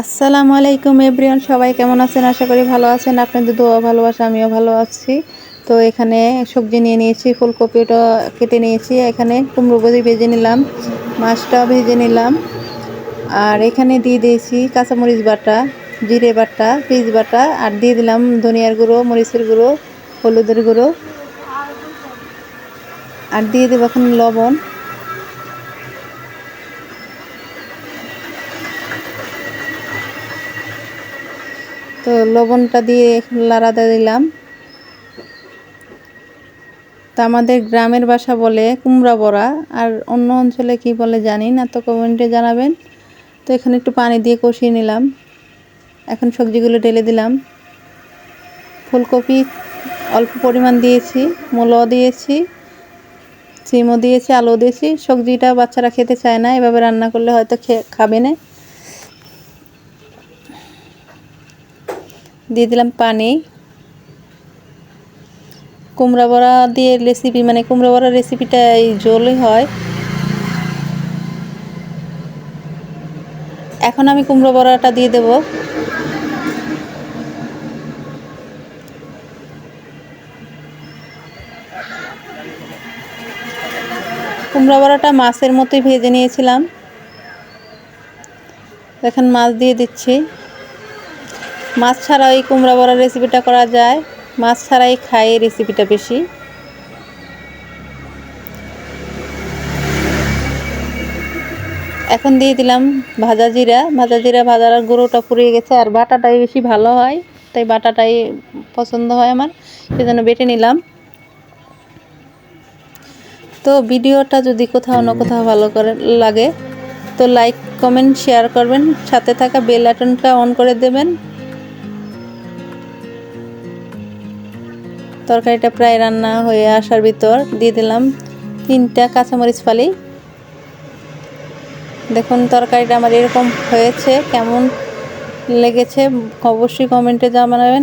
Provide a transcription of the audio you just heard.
আসসালামু আলাইকুম এভরিওয়ান, সবাই কেমন আছেন? আশা করি ভালো আছেন। আপনাদের দোয়া ভালোবাসা, আমিও ভালো আছি। তো এখানে সবজি নিয়ে নিয়েছি ফুলকপিটা কেটে নিয়েছি। এখানে কুমড়ো বদি ভেজে নিলাম মাছটাও ভেজে নিলাম। আর এখানে দিয়ে দিয়েছি কাঁচামরিচ বাটা, জিরে বাটা পিস বাটা, আর দিয়ে দিলাম ধনিয়ার গুঁড়ো, মরিচের গুঁড়ো, হলুদের গুঁড়ো। আর দিয়ে দেবো এখন লবণ। তো লবণটা দিয়ে লাড়াতে দিলাম। তা আমাদের গ্রামের বাসা বলে কুমড়া বড়া, আর অন্য অঞ্চলে কি বলে জানি না, তো কমেন্টে জানাবেন। তো এখানে একটু পানি দিয়ে কষিয়ে নিলাম। এখন সবজিগুলো ঢেলে দিলাম। ফুলকপি অল্প পরিমাণ দিয়েছি, মূলও দিয়েছি, সিমও দিয়েছি আলু দিয়েছি। সবজিটা বাচ্চারা খেতে চায় না, এভাবে রান্না করলে হয়তো খাবে না। দিয়ে দিলাম পানি। কুমড়া বড়া দিয়ে রেসিপি মানে কুমড়া বড়া রেসিপিটা এই জলই হয়। এখন আমি কুমড়ো বড়াটা দিয়ে দেব। কুমড়া বড়াটা মাছের মতোই ভেজে নিয়েছিলাম। এখন মাছ দিয়ে দিচ্ছি। মাছ ছাড়া এই কুমড়া বড়ার রেসিপিটা করা যায়। মাছ ছাড়াই খাই এই রেসিপিটা বেশি। এখন দিয়ে দিলাম ভাজা জিরা। ভাজা জিরা ভাজার গুঁড়োটা পুড়িয়ে গেছে আর বাটাটাই বেশি ভালো হয়, তাই বাটাটাই পছন্দ হয় আমার, সেজন্য বেটে নিলাম। তো ভিডিওটা যদি কোথাও না কোথাও ভালো করে লাগে, তো লাইক কমেন্ট শেয়ার করবেন। সাথে থাকা বেল আইকনটা অন করে দেবেন। তরকারিটা প্রায় রান্না হয়ে আসার ভিতর দিয়ে দিলাম তিনটা কাঁচামরিচ ফালি। দেখুন তরকারিটা আমার এরকম হয়েছে, কেমন লেগেছে, অবশ্যই কমেন্টে জানাবেন।